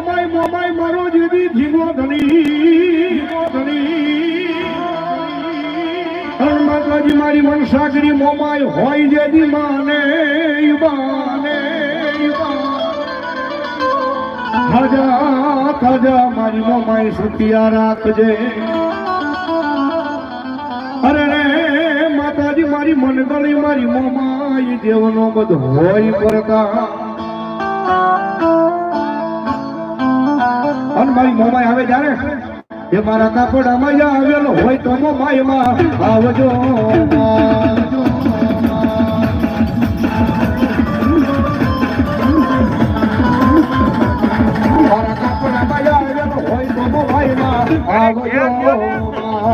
મોમાઈ મોમાઈ મારો જેવી જીવો ધણી ધણી. માતાજી, મારી મન સાગરી મોમાઈ હોય જેવી માને માને થજા થજા મારી મોમાઈ સુતિયા રાખજે. અરે રે, માતાજી, મારી મનગળી મારી મોમાઈ દેવનો બધ હોય પ્રકાર અને મારી મોમાય આવે જ્યારે એ મારા કાપડામાં આવેલો હોય તો મોમાયમાં આવજો. મારા કાપડામાં આવેલો હોય તો મોમાયમાં આવજો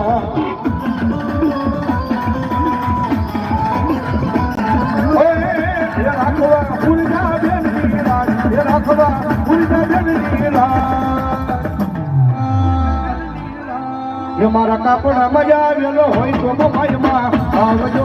એ મારા કાપડા મજા વેલો હોય તો મોબાઈલમાં આવજો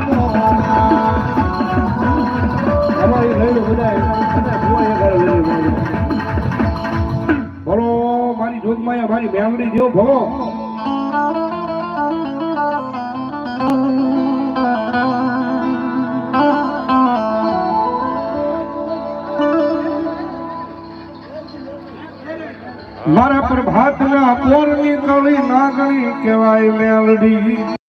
મારી અમારી મારી મેમડી જેવો ભવો. મારા પ્રભાતના પોરની કળી નાગણી કહેવાય મેલડી.